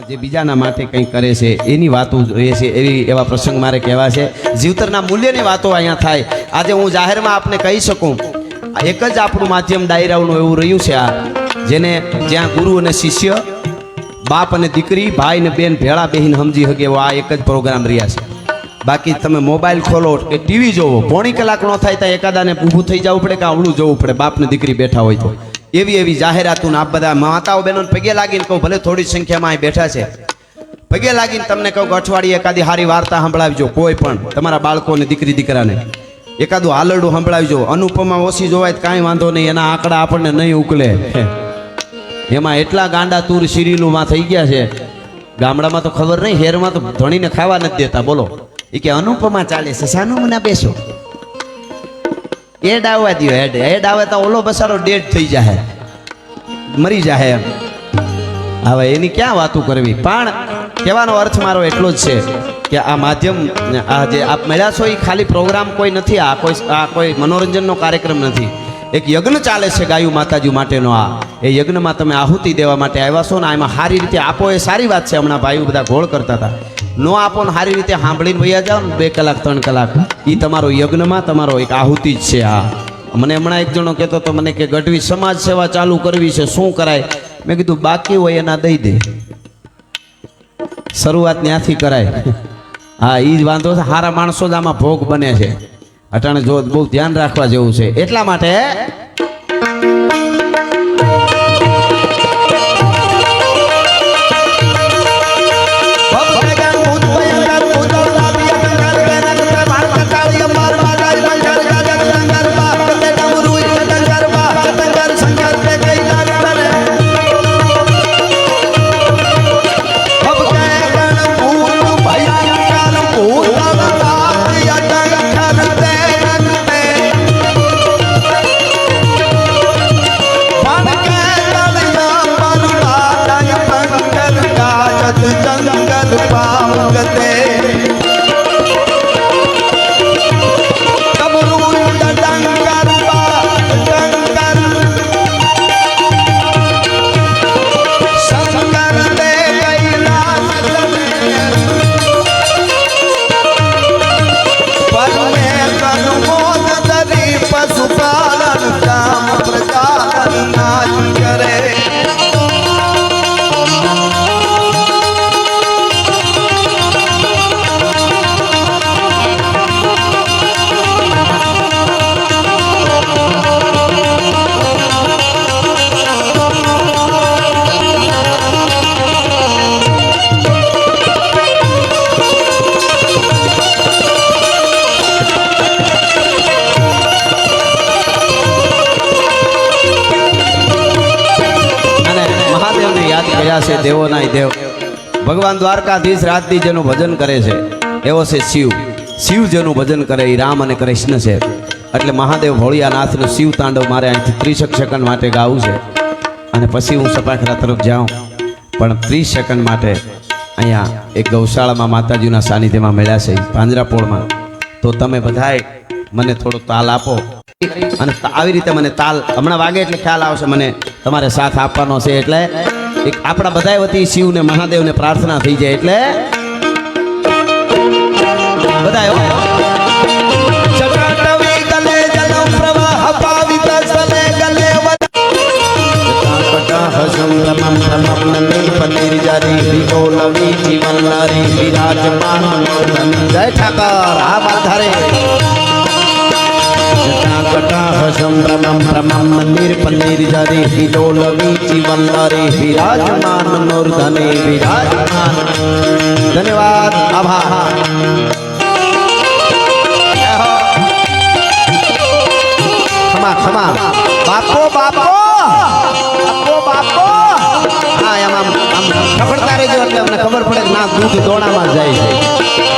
જે બીજાના માટે કંઈ કરે છે, એની વાતો જોઈએ છે, એવી એવા પ્રસંગ મારે કહેવા છે. જીવતરના મૂલ્યની વાતો અહીંયા થાય. આજે હું જાહેરમાં આપને કહી શકું, એક જ આપણું માધ્યમ ડાયરાઓનું એવું રહ્યું છે આ, જેને જ્યાં ગુરુ અને શિષ્ય, બાપ અને દીકરી, ભાઈ ને બેન, ભેળા બેહીને સમજી શકે એવો આ એક જ પ્રોગ્રામ રહ્યા છે. બાકી તમે મોબાઈલ ખોલો કે ટીવી જોવો, પોણી કલાક નો થાય ત્યાં એકાદાને ઊભું થઈ જવું પડે કે આવડું જોવું પડે, બાપ ને દીકરી બેઠા હોય તો. એવી એવી જાહેરાતું આપ બધા માતાઓ બહેનોને પગે લાગીને કહું, ભલે થોડી સંખ્યામાં અહીં બેઠા છે. પગે લાગીને તમને કહું અઠવાડિયે એકાદી સારી વાર્તા સંભળાવજો, કોઈ પણ, તમારા બાળકોને દીકરી દીકરાને. એકાદું હાલરડું સંભળાવજો, અનુપમા ઓછી જોવાય કાંઈ વાંધો નહીં, એના આંકડા આપણને નહીં ઉકલે. એમાં એટલા ગાંડા તૂર સિરીલુમાં થઈ ગયા છે. ગામડામાં તો ખબર નહીં હેરમાં તો ધણીને ખાવા નથી દેતા, બોલો. એ કે અનુપમા ચાલે છે સાનું મને બેસો એડ આવવા દો એડ એડ આવે તો ઓલો બસારો ડેડ થઈ જાય મરી જાય એમ. હવે એની ક્યાં વાતો કરવી? પણ કહેવાનો અર્થ મારો એટલો જ છે કે આ માધ્યમ, આ જે આપ મળ્યા છો એ ખાલી પ્રોગ્રામ કોઈ નથી, આ કોઈ આ કોઈ મનોરંજનનો કાર્યક્રમ નથી. એક યજ્ઞ ચાલે છે ગાયું માતાજી માટેનો આ. એ યજ્ઞમાં તમે આહુતિ દેવા માટે આવ્યા છો ને એમાં સારી રીતે આપો એ સારી વાત છે. હમણાં ભાઈઓ બધા ગોળ કરતા હતા. નો આપો ને, સારી રીતે સાંભળીને વૈયા જાઓ બે કલાક, ત્રણ કલાક. એ તમારો યજ્ઞમાં તમારો એક આહુતિ જ છે આ. મને હમણાં એક જણો કહેતો તો મને કે ગઢવી સમાજ સેવા ચાલુ કરવી છે, શું કરાય? મેં કીધું, બાકી હોય એના દઈ દે. શરૂઆત ત્યાંથી કરાય. હા એ જ વાંધો છે સારા માણસો જ આમાં ભોગ બને છે. અટાણે જો બહુ ધ્યાન રાખવા જેવું છે. એટલા માટે છે દેવ. ભગવાન દ્વારકાધીશ રાતથી જેનું ભજન કરે છે. એવો છે શિવ. શિવ જેનું ભજન કરે એ રામ અને કૃષ્ણ છે. એટલે મહાદેવ ભોળિયાનાથનું શિવ તાંડવ મારે અહીંથી ત્રીસ સેકન્ડ માટે ગાવું છે. અને પછી હું સપાખરા તરફ જાઉં. પણ ત્રીસ સેકન્ડ માટે અહીંયા એક ગૌશાળામાં માતાજીના સાનિધ્યમાં મળ્યા છે પાંજરાપોળમાં. તો તમે બધાએ મને થોડો તાલ આપો. અને આવી રીતે મને તાલ હમણાં વાગે એટલે ખ્યાલ આવશે. મને તમારે સાથ આપવાનો છે એટલે એક આપણા બધા વતી શિવને મહાદેવને પ્રાર્થના થઈ જાય એટલે બધા જટાટવી ગલે જલમ પ્રવાહ પાવિત સલે ગલે વન. જય ઠાકર આ બાધારે મંદિર પનીર જારી વીચી વલ્લરે વિરાજમાન મૂર્ધને વિરાજમાન ધન્યવાદ આભાર ક્ષમા ક્ષમા બાપો બાપો બાપો બાપો હા એમ આમ આમ ખબરતા રહેજો એટલે અમને ખબર પડે કે ના દૂધ દોડામાં જાય છે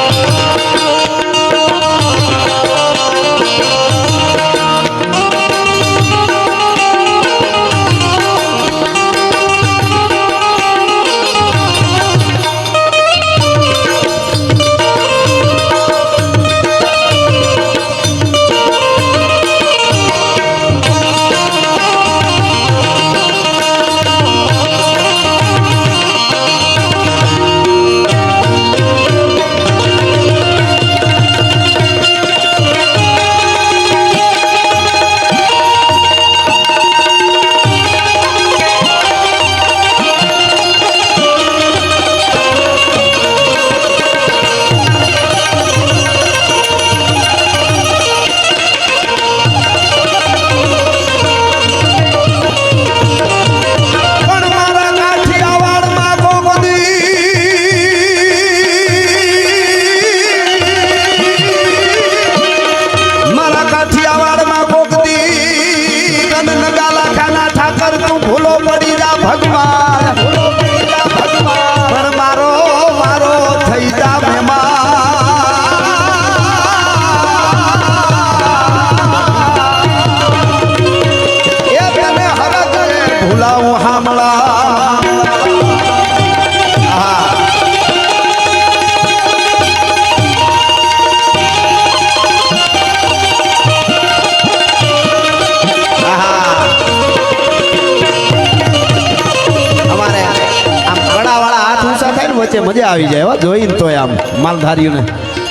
મજા આવી જાય હો જોઈને તોય આમ માલધારીઓને.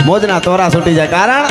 મોજના તોરા છૂટી જાય. કારણ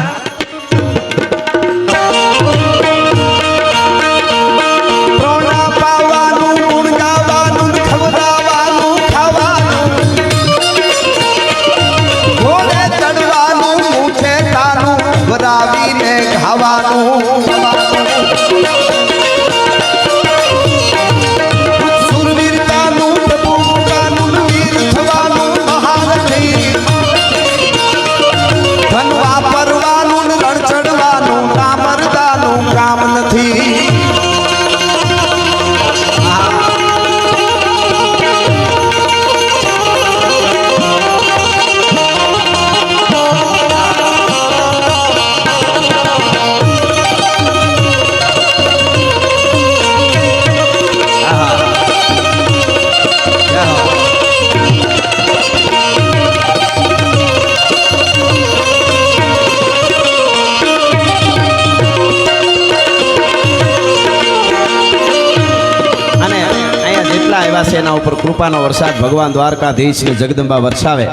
છે એના ઉપર કૃપાનો વરસાદ ભગવાન દ્વારકાધીશ ને જગદંબા વરસાવે.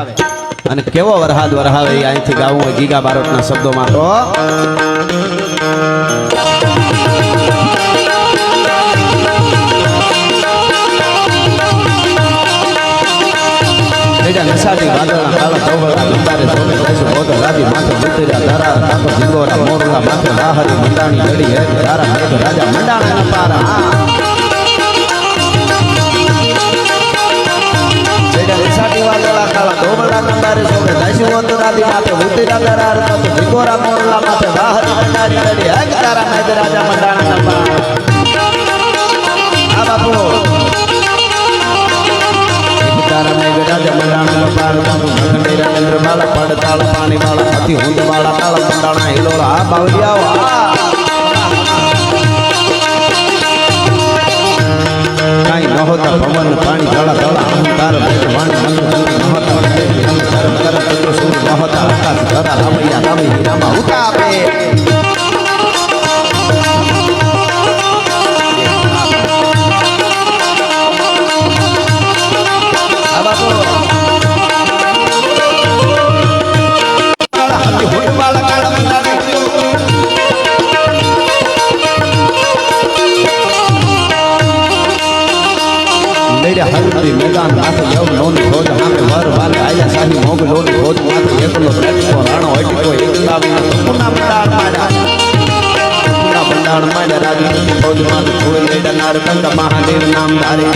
અને કેવો વરસાદ વરહાવે એ અહીંથી ગાવું હોય ગીગા બારોટના શબ્દોમાં તો રાધી માથે ઉતર્યા દરાર કાકો જીંગોરા મોરલા માથે રાહરી મંડાણી લડી હે ધારા મેઘ રાજા મંડાણા પારા. આ બાપુ. તારા મેઘ રાજા મંડાણા પાર, બાપુ. ખંડેરા ચંદ્ર બાળા પડતાળ પાણી વાળા અતિ હુંદ વાળા કાળા મંડાણા હિલોરા. આ બાવલિયાઓ આ કાંઈ નહોતા પવન પાણી ધડા ધડા અહંકાર આકાશ ધરા રામૈયા રામૈયા રામા ઉતા આપે આ ધોધમાં છોડ નર્મદ મહાદેવ નામ ધારે